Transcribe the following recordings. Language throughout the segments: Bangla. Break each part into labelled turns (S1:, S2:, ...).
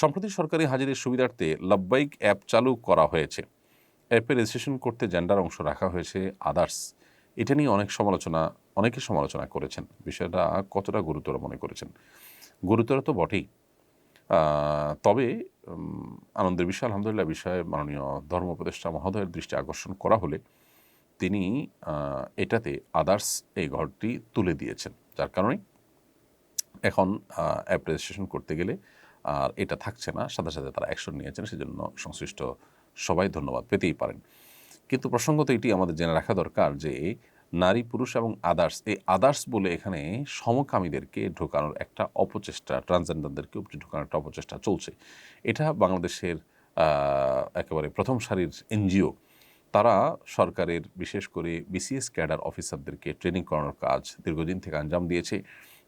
S1: সম্প্রতি সরকারি হাজিরের সুবিধার্থে লাব্বাইক অ্যাপ চালু করা হয়েছে। অ্যাপে রেজিস্ট্রেশন করতে জেন্ডার অংশ রাখা হয়েছে আদার্স। এটা নিয়ে অনেক সমালোচনা, অনেকে সমালোচনা করেছেন। বিষয়টা কতটা গুরুতর মনে করেছেন? গুরুতর তো বটেই। তবে আনন্দের বিষয়, আলহামদুলিল্লাহ, বিষয়ে মাননীয় ধর্ম উপদেষ্টা মহোদয়ের দৃষ্টি আকর্ষণ করা হলে তিনি এটাতে আদার্স এই ঘরটি তুলে দিয়েছেন। যার কারণে এখন অ্যাপ রেজিস্ট্রেশন করতে গেলে আর এটা থাকছে না। সাথে সাথে তারা অ্যাকশন নিয়েছেন, সেজন্য সংশ্লিষ্ট সবাই ধন্যবাদ পেতেই পারেন। কিন্তু প্রসঙ্গত এটি আমাদের জেনে রাখা দরকার যে, নারী, পুরুষ এবং আদার্স এই আদার্স বলে এখানে সমকামীদেরকে ঢোকানোর একটা অপচেষ্টা ট্রান্সজেন্ডারদেরকে ঢোকানোর একটা অপচেষ্টা চলছে। এটা বাংলাদেশের একেবারে প্রথম সারির এনজিও। তারা সরকারের বিশেষ করে বিসিএস ক্যাডার অফিসারদেরকে ট্রেনিং করানোর কাজ দীর্ঘদিন থেকে আঞ্জাম দিয়েছে।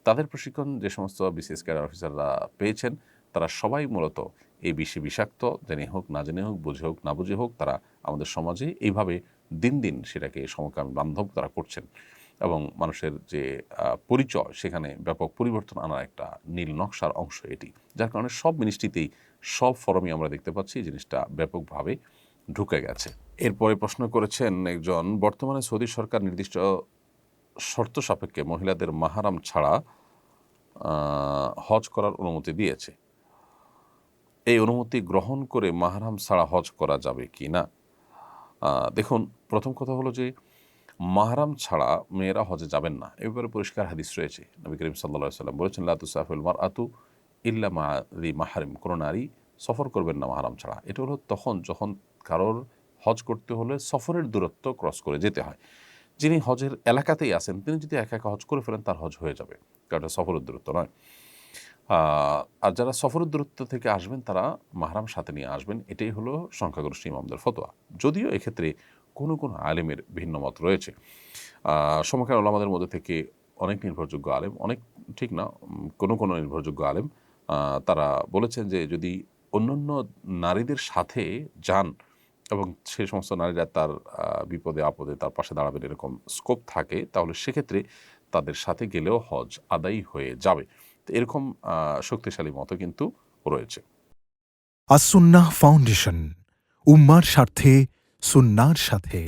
S1: তাদের প্রশিক্ষণ যে সমস্ত বিসিএস ক্যাডার অফিসাররা পেয়েছেন তারা সবাই মূলত এই বিষে বিষাক্ত, জেনে হোক, না জেনে হোক, বুঝে হোক, না বুঝে হোক, তারা আমাদের সমাজে এইভাবে দিন দিন সেটাকে সমকামী বান্ধব তারা করছেন এবং মানুষের যে পরিচয় সেখানে ব্যাপক পরিবর্তন আনার একটা নীল নকশার অংশ এটি। যার কারণে সব মিনিস্ট্রিতেই সব ফরমই আমরা দেখতে পাচ্ছি জিনিসটা ব্যাপকভাবে ঢুকে গেছে। এরপরে প্রশ্ন করেছেন একজন, বর্তমানে সৌদি সরকার নির্দিষ্ট শর্ত সাপেক্ষে মহিলাদের মাহারাম ছাড়া হজ করার অনুমতি দিয়েছে। এই অনুমতি গ্রহণ করে মাহারাম ছাড়া হজ করা যাবে কি না? দেখুন, প্রথম কথা হলো যে, মাহারাম ছাড়া মেয়েরা হজে যাবেন না। এ ব্যাপারে পরিষ্কার হাদিস রয়েছে। নবী করিম সাল্লা সাল্লাম বলেছেন লাতু সাফুল মার আতু ইল্লা মারি মাহারিম। কোনো নারী সফর করবেন না মাহারাম ছাড়া। এটা হলো তখন যখন কারোর হজ করতে হলে সফরের দূরত্ব ক্রস করে যেতে হয়। যিনি হজের এলাকাতেই আছেন, তিনি যদি একা একা হজ করে ফেলেন, তার হজ হয়ে যাবে। কারণ সফরের দূরত্ব নয়। আর যারা সফরের দূরত্ব থেকে আসবেন তারা মাহারাম সাথে নিয়ে আসবেন। এটাই হলো সংখ্যাগরিষ্ঠ ইমামদের ফতোয়া। যদিও এক্ষেত্রে কোনো কোনো আলেমের ভিন্ন মত রয়েছে। আহ, সমকালীন ওলামাদের মধ্যে থেকে অনেক নির্ভরযোগ্য আলেম অনেক ঠিক না কোনো কোনো নির্ভরযোগ্য আলেম তারা বলেছেন যে যদি অন্যান্য নারীদের সাথে যান এবং সে সমস্ত নারীরা তার বিপদে আপদে তার পাশে দাঁড়াবেন এরকম স্কোপ থাকে তাহলে সেক্ষেত্রে তাদের সাথে গেলেও হজ আদায়ী হয়ে যাবে। এরকম শক্তিশালী মতো কিন্তু রয়েছে।
S2: আসুন্না ফাউন্ডেশন উম্মার স্বার্থে সুন্নার সাথে।